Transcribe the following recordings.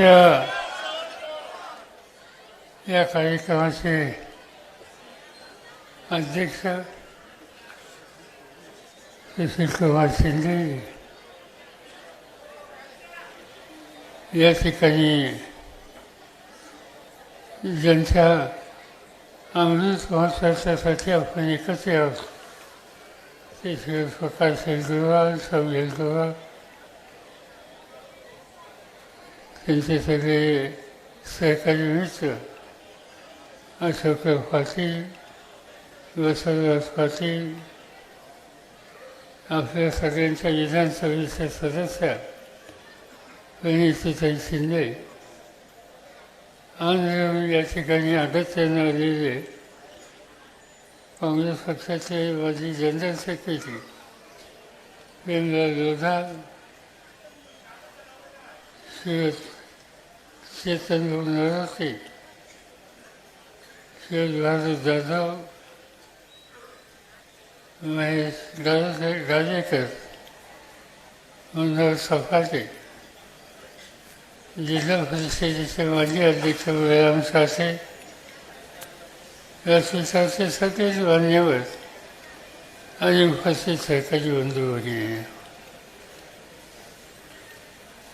आजच्या या कार्यक्रमाचे अध्यक्ष सुशील कुमार शिंदे. या ठिकाणी ज्यांच्या अमृत महोत्सवासाठी आपण एकत्र आहोत. ते श्री प्रकाश हेलगुरवार सौ हेलगुरवार त्यांचे सगळे सहकारी मित्र अशोकराव पाटील वसंतराव पाटील आपल्या सगळ्यांच्या विधानसभेच्या सदस्य प्रणितीताई शिंदे. आणि या ठिकाणी अगत्यानं आलेले काँग्रेस पक्षाचे माजी जनरल सेक्रेटरी प्रेमलाल लोधा श्री चेतन नरवते श्री जाधव महेश गाजे गाजेकर मनोहर सफाटे जिल्हा परिषदेचे माजी अध्यक्ष बळराम सासे व्यासपीठाचे सगळेच मान्यवर आणि उपस्थित सरकारी बंधू भगिनी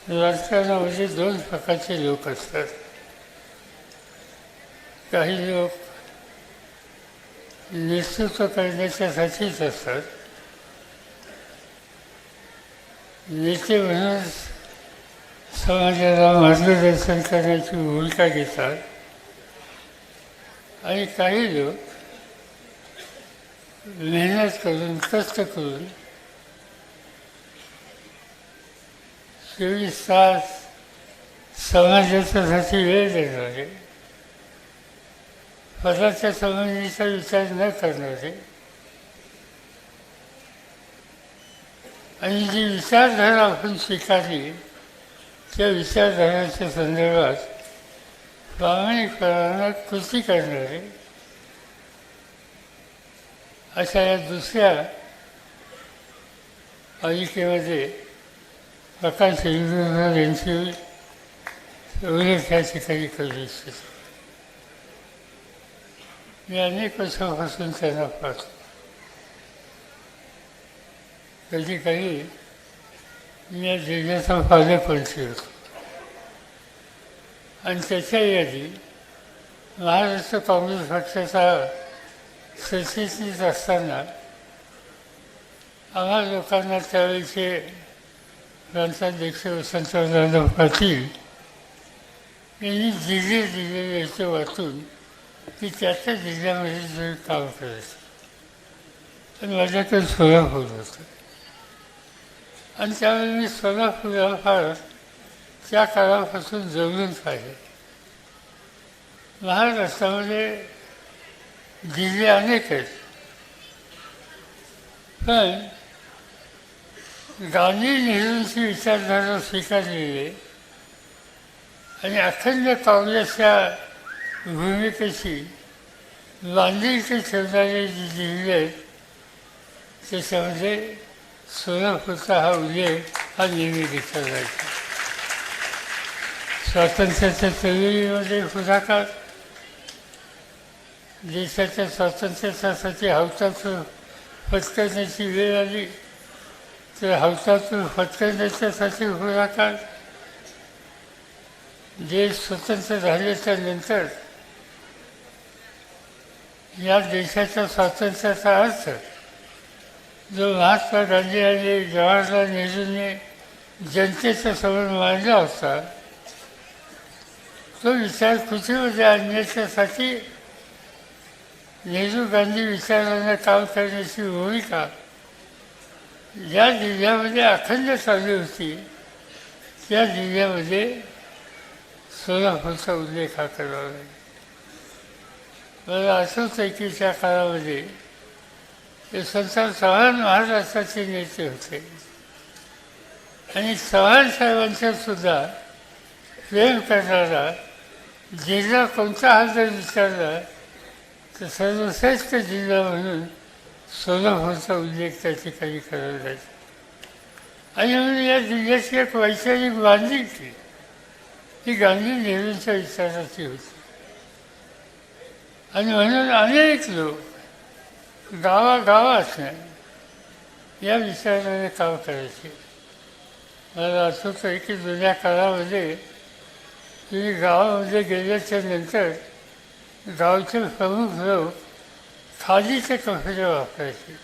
राजकारणामध्ये दोन प्रकारचे लोक असतात. काही लोक नेतृत्व करण्याच्यासाठीच असतात. नेते म्हणून समाजाला मार्गदर्शन करण्याची भूमिका घेतात. आणि काही लोक मेहनत करून कष्ट करून चोवीस तास समाजाच्यासाठी वेळ देणारे स्वतःच्या संबंधीचा विचार न करणारे आणि जी विचारधारा आपण स्वीकारली त्या विचारधाराच्या संदर्भात प्रामाणिकपणानं कृती करणारे अशा या दुसऱ्या मालिकेमध्ये प्रकाश इंद्रनाथ यांची उल्लेख या ठिकाणी करू इच्छितो मी अनेक वर्षापासून त्यांना पाहतो. कधी काही मी या जिल्ह्याचा पालकमंत्री होतो. आणि त्याच्या आधी महाराष्ट्र काँग्रेस पक्षाचा सरचिटणीस असताना आम्हा लोकांना त्यावेळेचे प्रांताध्यक्ष वसंतराव जाधव पाटील यांनी जिल्हे दिलेले याचे वाचून की त्या त्या जिल्ह्यामध्ये जर काम करायचं. तर माझ्याकडे सोलापूर होतं. आणि त्यावेळी मी सोलापूरला फार त्या काळापासून जवळूनच आहे महाराष्ट्रामध्ये जिल्हे अनेक आहेत. पण गांधी नेहरूंची विचारधारा स्वीकारलेली आहे. आणि अखंड काँग्रेसच्या भूमिकेशी बांधिलकी ठेवणारे जे जिल्हे आहेत त्याच्यामध्ये सोलापूरचा हा उल्लेख हा नेहमी घेतला जायचा स्वातंत्र्याच्या चळवळीमध्ये पुढाकार देशाच्या स्वातंत्र्यासाठी हौतातून पत्करण्याची वेळ आली. तर हौतातून होऊ पुढाकार देश स्वतंत्र झाल्याच्यानंतर या देशाच्या स्वातंत्र्याचा अर्थ जो महात्मा गांधी आणि जवाहरलाल नेहरूंनी जनतेच्या समोर मांडला होता तो विचार कृतीमध्ये आणण्याच्यासाठी नेहरू गांधी विचारांना काम करण्याची भूमिका ज्या जिल्ह्यामध्ये अखंड चालली होती त्या जिल्ह्यामध्ये सोलापूरचा उल्लेख हा करावा लागेल मला असंच आहे की त्या काळामध्ये ते संसार चव्हाण महाराष्ट्राचे नेते होते. आणि चव्हाण साहेबांच्यासुद्धा प्रेम करणारा जिल्हा कोणता हा जर विचारला तर सर्वश्रेष्ठ जिल्हा म्हणून सोलापूरचा उल्लेख त्या ठिकाणी करायला जायचा. आणि म्हणून या जिल्ह्याची एक वैचारिक बांधिलकी ती. गांधी नेहरूंच्या विचाराची होती. आणि म्हणून अनेक लोक गावागावात या विचाराने काम करायचे. मला आठवतं की जुन्या काळामध्ये तुम्ही गावामध्ये गेल्याच्यानंतर गावचे प्रमुख लोक खादीचे कपडे वापरायचे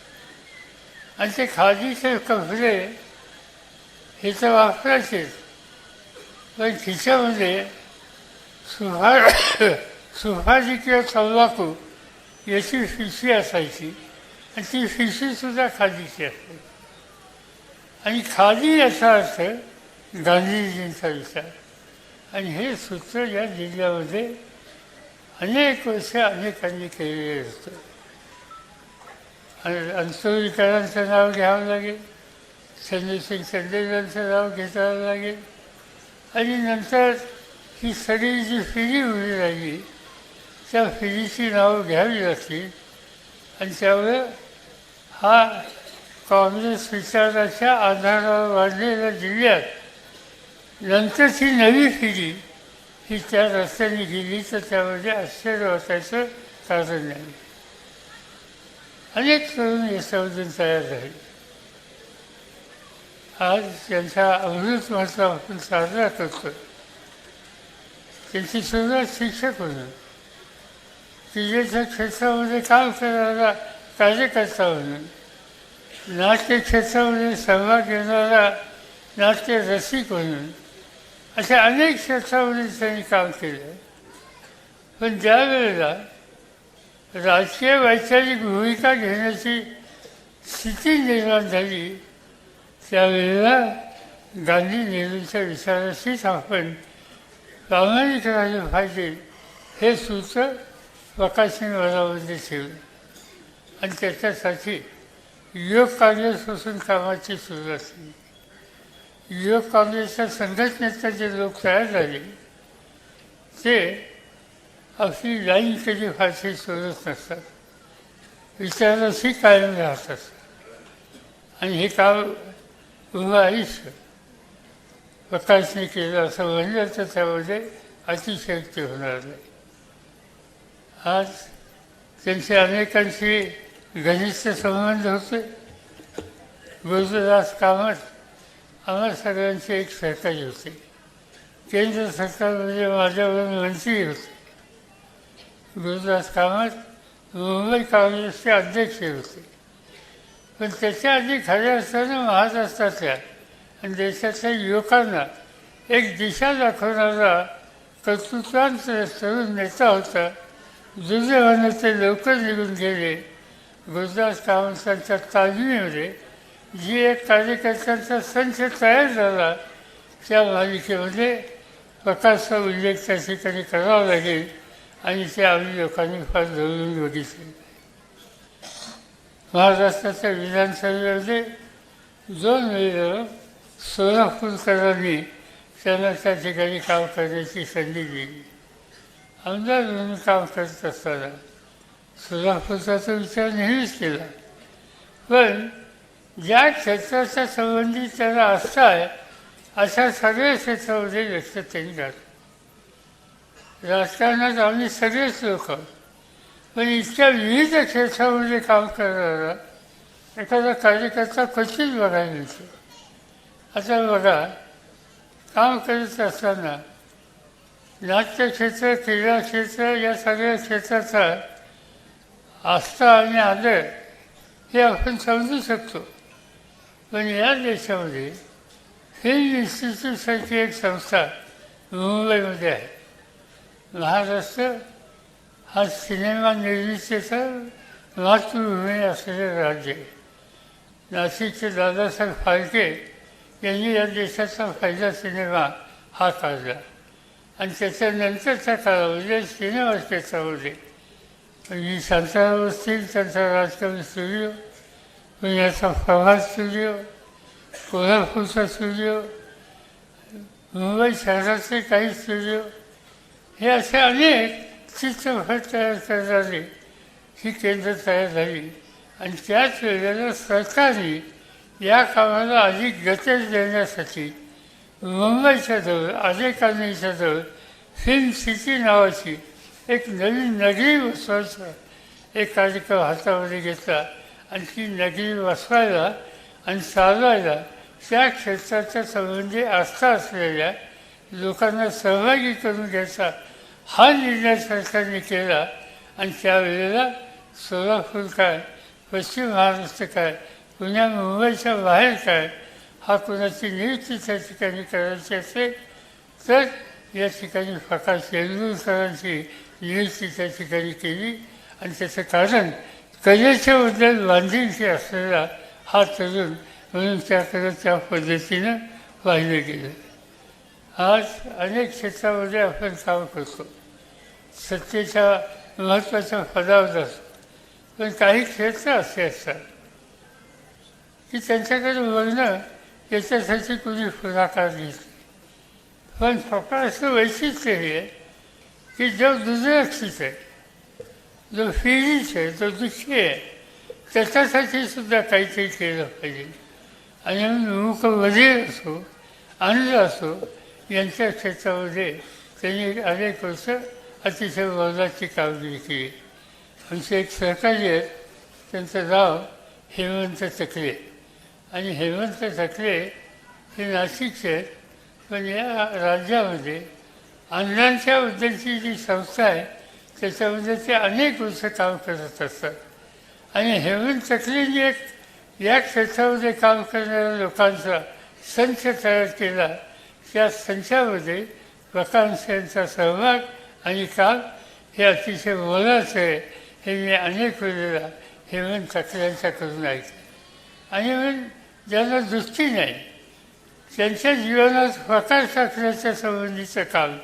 आणि ते खादीचे कपडे हे तर वापरायचेच पण तिच्यामध्ये सुफा सुफाजी किंवा तंबाखू याची शिशी असायची आणि ती शिशीसुद्धा खादीची असते आणि खादी याचा अर्थ गांधीजींचा विचार आणि हे सूत्र या जिल्ह्यामध्ये अनेक वर्ष अनेकांनी केलेले असतं आणि अंतविकारांचं नाव घ्यावं लागेल. चंद्रसिंग चंदेलांचं नाव घेतावं लागेल. आणि नंतर ही सगळी जी फिरी उभी राहिली त्या फिरीची नावं घ्यावी लागतील. आणि त्यामुळे हा काँग्रेस विचाराच्या आधारावर वाढलेल्या जिल्ह्यात नंतरची नवी फिरी ही त्या रस्त्याने गेली तर त्यामध्ये आश्चर्य वाटायचं कारण नाही. अनेक तरुण याच्यामधून तयार झाले. आज त्यांचा अमृत महोत्सव आपण साजरा करतो. त्यांची सुरुवात शिक्षक म्हणून. क्रिकेटच्या क्षेत्रामध्ये काम करणारा कार्यकर्ता म्हणून. नाट्य क्षेत्रामध्ये सहभाग घेणारा नाट्य रसिक म्हणून. अशा अनेक क्षेत्रामध्ये त्यांनी काम केलं. पण ज्या वेळेला राजकीय वैचारिक भूमिका घेण्याची स्थिती निर्माण झाली. त्यावेळेला गांधी नेहरूंच्या विचाराशीच आपण प्रामाणिक राहिले पाहिजे हे सूत्र प्रकाशन वनामध्ये ठेवलं. आणि त्याच्यासाठी युवक काँग्रेसपासून कामाची सुरुवात केली युवक काँग्रेसच्या संघटनेचे जे लोक तयार झाले ते आपली लाईन कधी फारशी सोडत नसतात विचाराशी कायम राहत. असतात आणि हे काम उभं आयुष्य प्रकाशने केलं असं म्हणलं तर त्यामध्ये अतिशयक्ती होणार नाही. आज त्यांचे अनेकांशी घनिष्ठ संबंध होते. गुरुदास कामत आम्हा सगळ्यांचे एक सहकारी होते. केंद्र सरकारमध्ये माझ्यावर मंत्री होते. गुरुदास कामत मुंबई काँग्रेसचे अध्यक्ष होते. पण त्याच्या आधी खऱ्या असताना महाराष्ट्रातल्या आणि देशातल्या युवकांना एक दिशा दाखवणारा कर्तृत्वांत तरुण नेता होता. दुर्दैवानं ते लवकर निघून गेले. गुरुदास कामतांच्या तालमीमध्ये जी एक कार्यकर्त्यांचा संच तयार झाला त्या मालिकेमध्ये प्रकाशचा उल्लेख त्या ठिकाणी करावा लागेल. आणि ते आम्ही लोकांनी फार जवळून बघितले महाराष्ट्राच्या विधानसभेमध्ये दोन वेळेला सोलापूरकरांनी त्यांना त्या ठिकाणी काम करण्याची संधी दिली आमदार म्हणून काम करत असताना सोलापूरचा विचार नेहमीच केला पण ज्या क्षेत्राच्या संबंधित त्याला आस्था आहे अशा सगळ्या क्षेत्रामध्ये लक्ष त्यांनी घातलं राजकारणात आम्ही सगळेच लोक पण इतक्या विविध क्षेत्रामध्ये काम करणारा एखादा कार्यकर्ता क्वचित बघायला मिळतो आता बघा काम करत असताना नाट्यक्षेत्र क्रीडाक्षेत्र क्रीडा क्षेत्र या सगळ्या क्षेत्राचा आस्था आणि आदर हे आपण समजू शकतो. पण या देशामध्ये फिल्म इन्स्टिट्यूटसारखी एक संस्था मुंबईमध्ये आहे. महाराष्ट्र हा सिनेमा निर्मितीचा मातृभूमी असलेलं राज्य. आहे नाशिकचे दादासाहेब फाळके यांनी या देशाचा पहिला सिनेमा हा काढला. आणि त्याच्यानंतरच्या काळामध्ये म्हणजे सिनेमा क्षेत्रामध्ये म्हणजे शांताराम असतील त्यांचा राजकारण स्टुडिओ म्हणजे पुण्याचा प्रभात स्टुडिओ कोल्हापूरचा स्टुडिओ मुंबई शहराचे काही स्टुडिओ हे असे अनेक चित्रपट तयार करणारे ही केंद्र तयार झाली. आणि त्याच वेळेला सरकारने या कामाला अधिक गती देण्यासाठी मुंबईच्या जवळ आलेकानीच्या जवळ फिल्म सिटी नावाची एक नवीन नगरी वसवायचा एक कार्यक्रम हातामध्ये घेतला. आणि ती नगरी वसवायला आणि चालवायला त्या क्षेत्राच्या संबंधी आस्था असलेल्या लोकांना सहभागी करून घ्यायचा हा निर्णय सरकारने केला आणि त्यावेळेला सोलापूर काय पश्चिम महाराष्ट्र काय पुण्या मुंबईच्या बाहेर काय हा कोणाची नियुक्ती त्या ठिकाणी करायची असेल तर या ठिकाणी प्रकाश तेंडुलकरांची नियुक्ती त्या ठिकाणी केली आणि त्याचं कारण कलेच्याबद्दल बांधिलकी असलेला हा तरुण म्हणून त्याकडे त्या पद्धतीनं पाहिलं गेलं. आज अनेक क्षेत्रामध्ये आपण काम करतो. सत्तेच्या महत्त्वाच्या पदावर असतो. पण काही क्षेत्र असे असतात की त्यांच्याकडे बघणं याच्यासाठी कुणी पुढाकार घेत पण प्रकाराचं वैशिष्ट्य हे आहे की जो दुर्लक्षित आहे जो फिरीच आहे जो दुःखी आहे त्याच्यासाठी सुद्धा काहीतरी केलं पाहिजे. आणि मुख वजीर असो आनंद असो यांच्या क्षेत्रामध्ये त्यांनी अनेक वर्ष अतिशय मोलाची कामगिरी केली. आमचे एक सहकारी आहेत. त्यांचं नाव हेमंत तकले आणि हेमंत तकले हे नाशिकचे आहेत. पण या राज्यामध्ये अण्णांच्या बद्दलची जी संस्था आहे त्याच्यामध्ये ते अनेक वर्ष काम करत असतात. आणि हेमंत चकलेंनी एक या क्षेत्रामध्ये काम करणाऱ्या लोकांचा संच तयार केला. त्या संचामध्ये प्रकाश यांचा सहभाग आणि काम हे अतिशय मोलाचं आहे हे मी अनेक वेळेला हेमंत करून ऐकलं. आणि मग ज्यांना दृष्टी नाही त्यांच्या जीवनात प्रकाश टाकण्याच्या संबंधीचं काम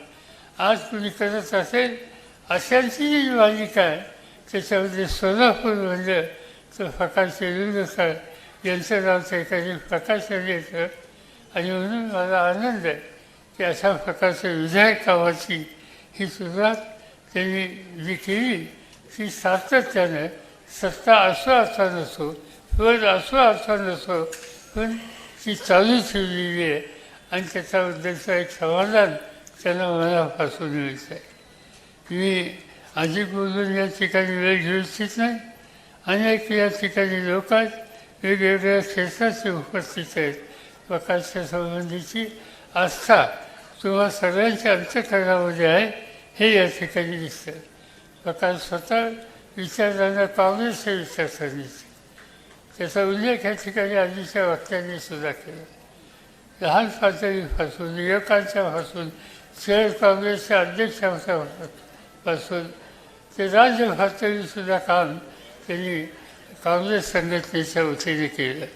आज कुणी करत असेल अशांची जी मालिका आहे त्याच्यामध्ये सोलापूर म्हणजे तर प्रकाश येलुरकर यांचं नाव त्या ठिकाणी प्रकाशाने येतं आणि म्हणून मला आनंद आहे की अशा प्रकारचं विधायक कामाची ही सुरुवात त्यांनी जी केली ती सातत्यानं सत्ता असो असा नसो पद असो असा नसो पण ती चालू ठेवलेली आहे. आणि त्याच्याबद्दलचं एक समाधान त्यांना मनापासून मिळतं आहे मी अधिक बोलून या ठिकाणी वेळ घेऊ इच्छित नाही. अनेक या ठिकाणी लोक आहेत. वेगवेगळ्या क्षेत्राचे उपस्थित आहेत. प्रकाशच्या संबंधीची आस्था किंवा सगळ्यांच्या अंतकरणामध्ये आहे हे या ठिकाणी दिसतं. प्रकाश स्वतः विचारताना काँग्रेसच्या विचारसरणीचे त्याचा उल्लेख या ठिकाणी आधीच्या वाक्यांनी सुद्धा केला. लहान पातळीपासून युवकांच्यापासून शहर काँग्रेसच्या अध्यक्षापासून ते राज्य पातळीसुद्धा काम त्यांनी काँग्रेस संघटनेच्या वतीने केलं.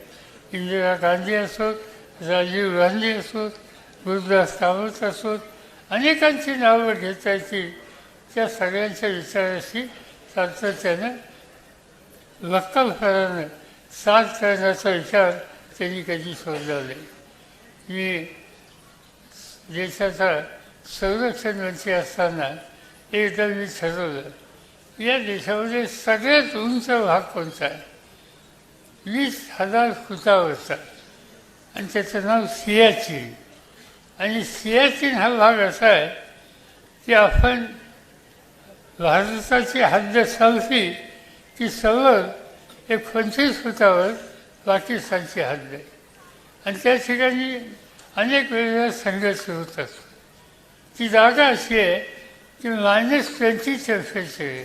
इंदिरा गांधी असोत राजीव गांधी असोत गुरुदास कामत असोत अनेकांची नावं घेता येतील त्या सगळ्यांच्या विचाराशी सातत्यानं वक्कलपणानं साथ करण्याचा विचार त्यांनी कधी सोडला नाही मी देशाचा संरक्षण मंत्री असताना एकदा मी ठरवलं या देशामध्ये सगळ्यात उंच भाग कोणता? आहे वीस हजार फुटावरचा. आणि त्याचं नाव सियाचीन. आणि सियाचीन हा भाग असा आहे की आपण भारताची हद्द संपली ती सवर एक पंचवीस फुटावर पाकिस्तानची हद्द आहे. आणि त्या ठिकाणी अनेक वेगवेगळ्या संघर्ष होतात. ती जागा अशी आहे की मायनस ट्वेंटी टेम्परेचर आहे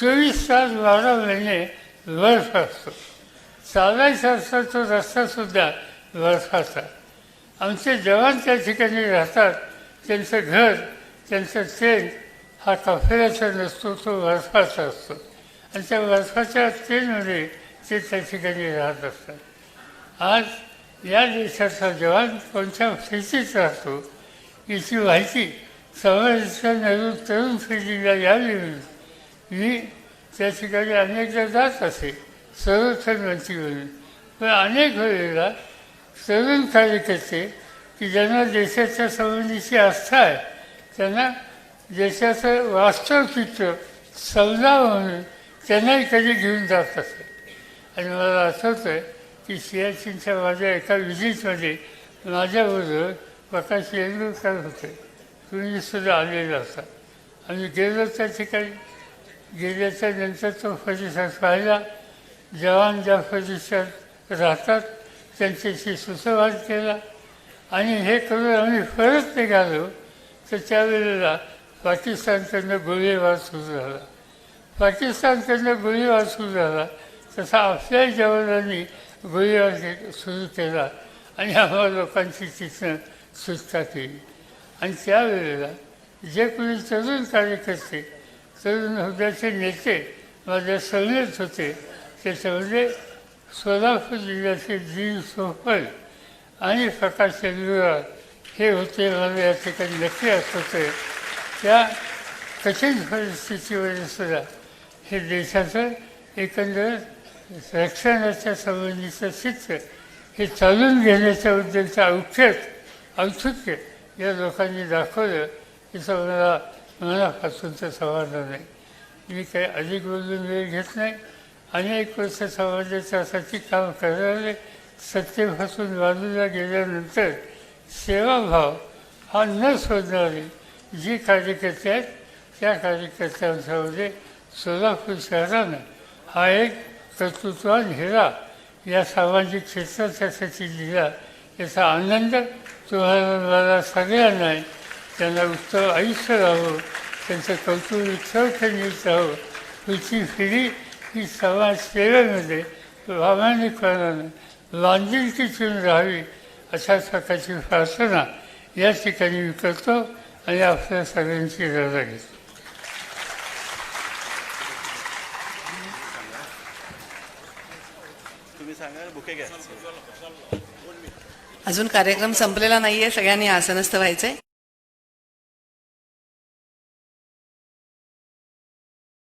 चोवीस तास बारा महिने बर्फ असतो. चालायचा असता तो रस्तासुद्धा बर्फाचा आमचे जवान त्या ठिकाणी राहतात. त्यांचं घर त्यांचं ट्रेन हा ताफेराचा नसतो तो वर्षाचा असतो. आणि त्या वर्षाच्या ट्रेनमध्ये ते त्या ठिकाणी राहत असतात. आज या देशाचा जवान कोणत्या स्थितीत राहतो याची माहिती समाजाच्या नवीन तरुण पिढीला यावी म्हणून मी त्या ठिकाणी अनेकदा जात असे संरक्षण म्हणून. पण अनेक वेळेला तरुण कार्यकर्ते की ज्यांना देशाच्या संबंधीची आस्था आहे त्यांना देशाचं वास्तव चित्र समजावं म्हणून त्यांनाही कधी घेऊन जात असे आणि मला आठवतं आहे की सियाचिनच्या माझ्या एका विजिटमध्ये माझ्याबरोबर प्रकाश येलूरकर होते. तुम्ही सुद्धा आलेले असतात आम्ही गेलो त्या ठिकाणी. गेल्याच्यानंतर तो परिसर पाहिला जवान ज्या परिसरात राहतात त्यांच्याशी सुसंवाद केला. आणि हे करून आम्ही परत निघालो. तर त्यावेळेला पाकिस्तानकडनं गोळीबार सुरू झाला. पाकिस्तानकडनं गोळीबार सुरू झाला. तसा आपल्या जवानांनी गोळीबार सुरू केला. आणि आम्हा लोकांची तिथनं सुटका केली. आणि त्यावेळेला जे कोणी तरुण कार्यकर्ते तरुण हृदयाचे नेते माझ्या सगळेच होते. त्याच्यामध्ये सोलापूर जिल्ह्याचे जीव सोफल आणि प्रकाश चंद्रगार हे होते मला या ठिकाणी नक्की होते त्या कठीण परिस्थितीमध्ये सुद्धा हे देशाचं एकंदर रक्षणाच्या संबंधीचं चित्र हे चालून घेण्याच्या उद्देशाचं औक्षत औत्सुक्य या लोकांनी दाखवलं याचं मला मनापासूनचं समाधान आहे. मी काही अधिक बोलून वेळ घेत नाही. अनेक वर्ष समाजाच्यासाठी काम करणारे सत्तेपासून बाजूला गेल्यानंतर सेवाभाव हा न सोडणारे जी कार्यकर्ते आहेत त्या कार्यकर्त्यांच्यामध्ये सोलापूर शहरानं हा एक कर्तृत्वान हिरा या सामाजिक क्षेत्राच्यासाठी लिहिला याचा आनंद तुम्हाला मला सगळ्यांना आहे. त्यांना उत्तम आयुष्य राहावं त्यांचं कौतुक उत्सव त्यांनी राहावं पुढची पिढी ही समाजसेवेमध्ये प्रामाणिकपणानं बांधिलकीतून राहावी अशा प्रकारची प्रार्थना या ठिकाणी मी करतो आणि आपल्या सगळ्यांची रजा घेतो. अजून कार्यक्रम संपलेला नाहीये सगळ्यांनी आसनस्थ व्हायचंय.